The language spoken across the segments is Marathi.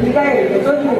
ठीक आहे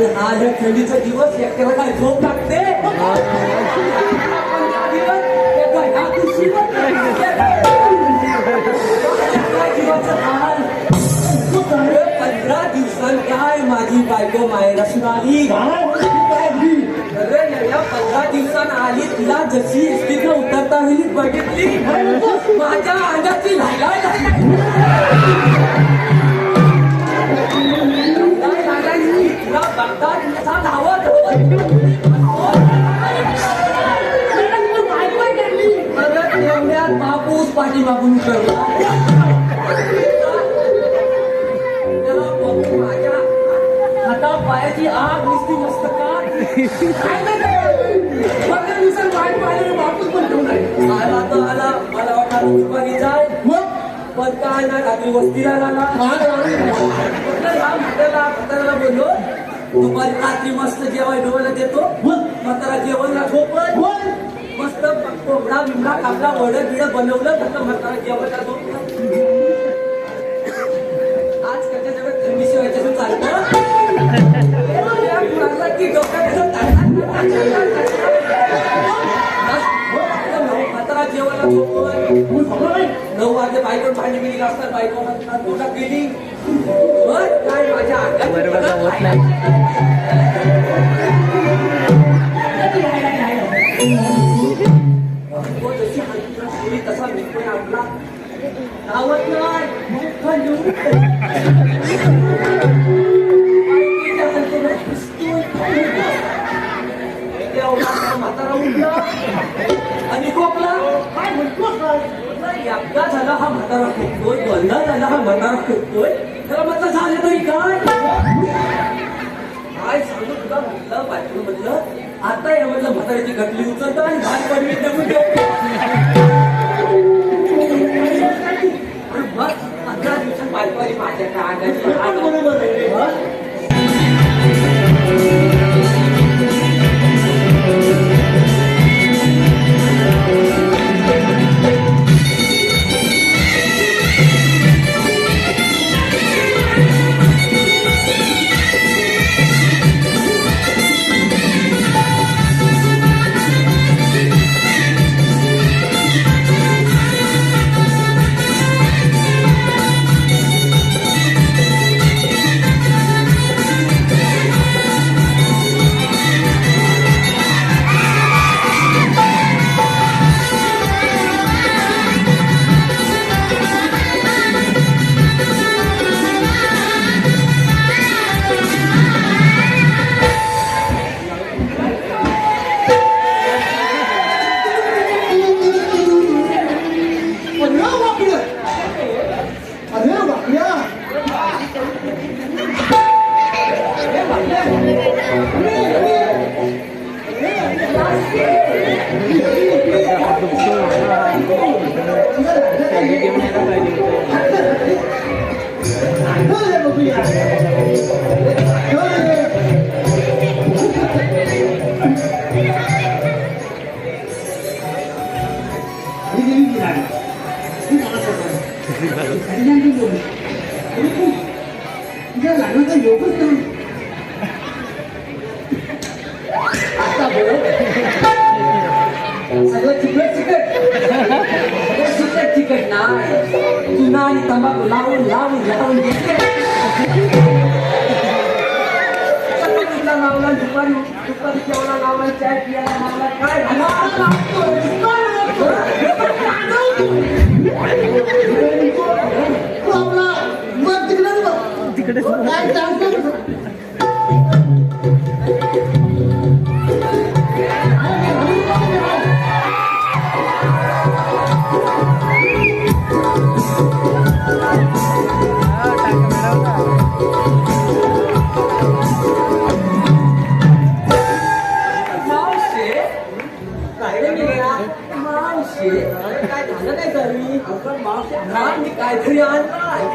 आज या थंडीचा दिवस एकट्याला काय झोप लागते? पंधरा दिवसां काय माझी बायको मायला सुनाली पंधरा दिवसांना आली तिला जशी एसटीत उतरता बघितली? माझ्या अंगाची लायला तुला बघतात कसा धावत परत एवढ्यात बापूस त्याला बघून माझ्या हाता पायाची आग दिसती काय? बघा दिवसात वाईट पाहिलं बापूस पण आला. तर आला मला वाटलं दुपारी जाय. मग? पण काय ना रात्री वस्तीला झाला बोललो. दुपारी रात्री मस्त जेवाय डोळ्याला देतो म्हातारा जेवणला झोपत. मस्त कोंबडा बिंबडा कापला वड बिड बनवलं. म्हटलं म्हातारा जेवणला झोपलं आज त्याच्या जगात थंडी शिवायच्या चालतं. की डोक्यात नऊ वाजले बायको भांडी गेली असतात बायको गेली काय माझ्या अंगात तसा मी पण आपला धावत नाही म्हातारा उठला आणि खोकला काय काय एकदा झाला हा म्हातारा खोकतोय दोनदा झाला हा म्हातारा खोकतोय त्याला म्हटलं झालं तरी काय काय सांगू तुला म्हटलं बायको म्हटलं आता या म्हटलं म्हाताऱ्याची गटली उचलतो आणि भात बनवी देऊन ठेवतो. आणि मग पंधरा दिवसात बायको आली काय बरोबर आहे Jangan, nanti yogurt kan. Tak boleh. उठला लावला दुपारी दुपारी जेवला लावला चाय पियाला लावला काय झाला? काय झालं तरी अगं मी काहीतरी आणलाय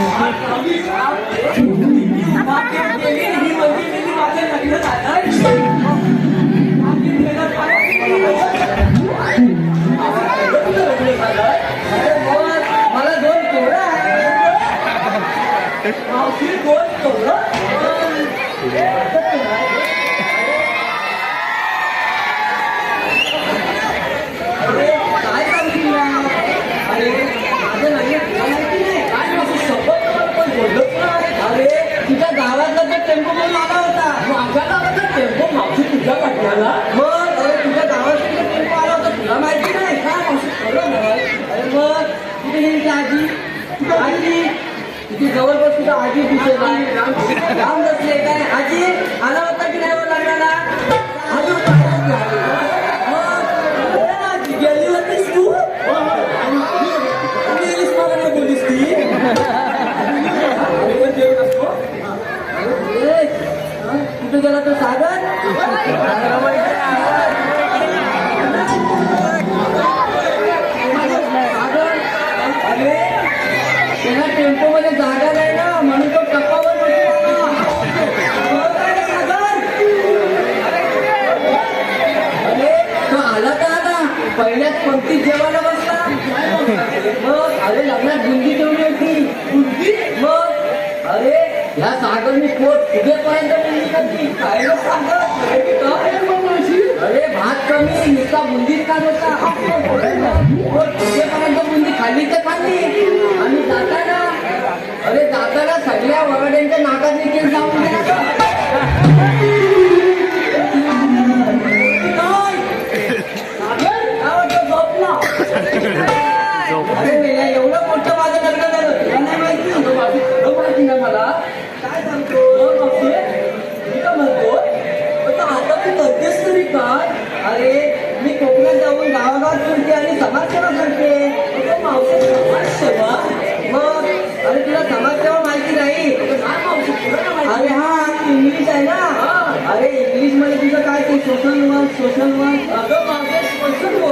Vai, vai, जवळपास तुझा आजी दिसत नाही जाऊन बसले काय आजी कोकणात जाऊन गावागावात फिरते आणि समाजसेवा करते. मावशी समाजसेवा? मग? अरे तुला समाजसेवा माहिती नाही? अरे हा इंग्लिश आहे ना? अरे इंग्लिशमध्ये तुझं काय ते सोशल वर्क सोशल वर्क अगं माझं सोशल